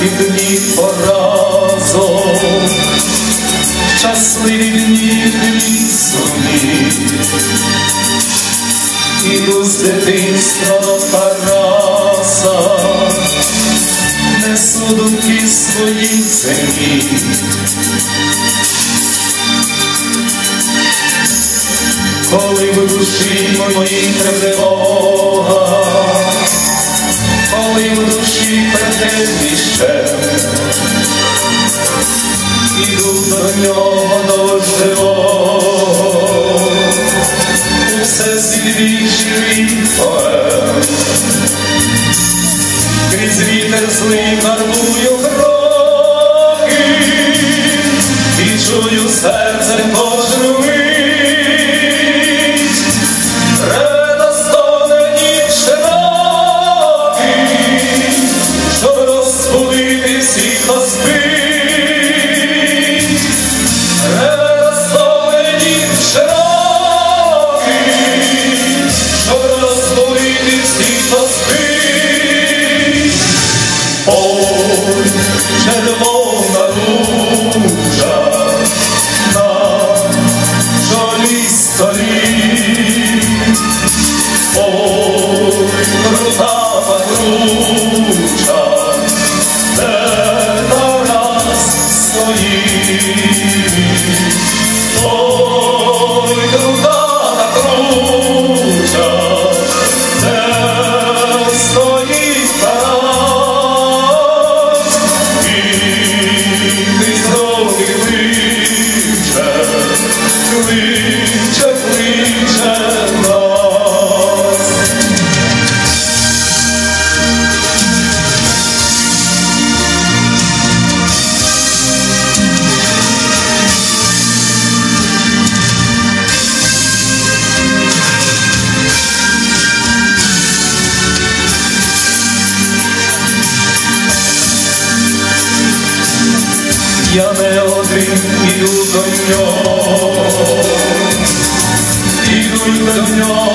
ті дні поразок, щасливі дні сумні, іду з дитинства до Тараса, несу думки свої землі. Коли в душі моїй тривога, коли в душі предельніше, céu e do Senhor Senhor o sacrifício e fora Crisritas limpar suspiro. mi dulce Señor, mi.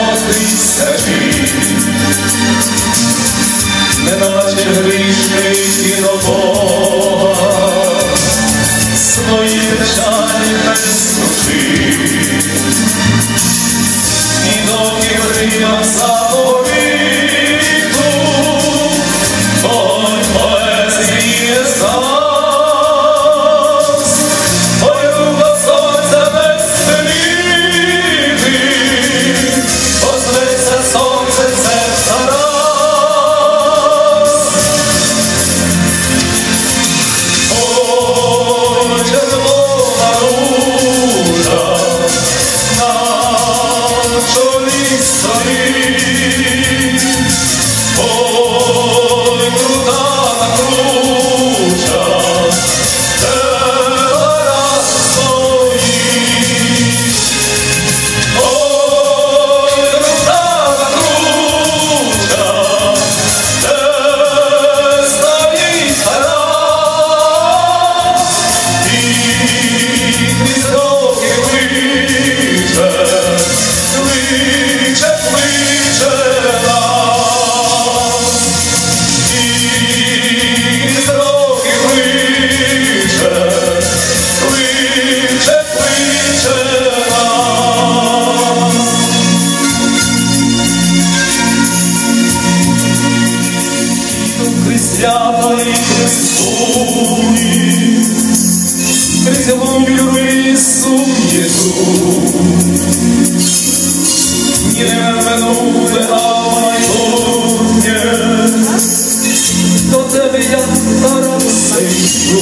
Oh. miły sumie tu Nie venute amai Do Ciebie ja raczej tu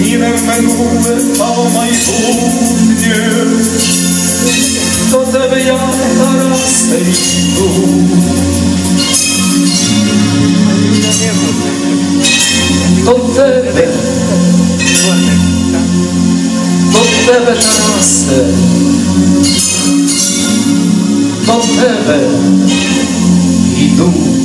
Nie venute amai omnie Do Ciebie ja raczej tu Don't guarda Poteva nascere Poteva E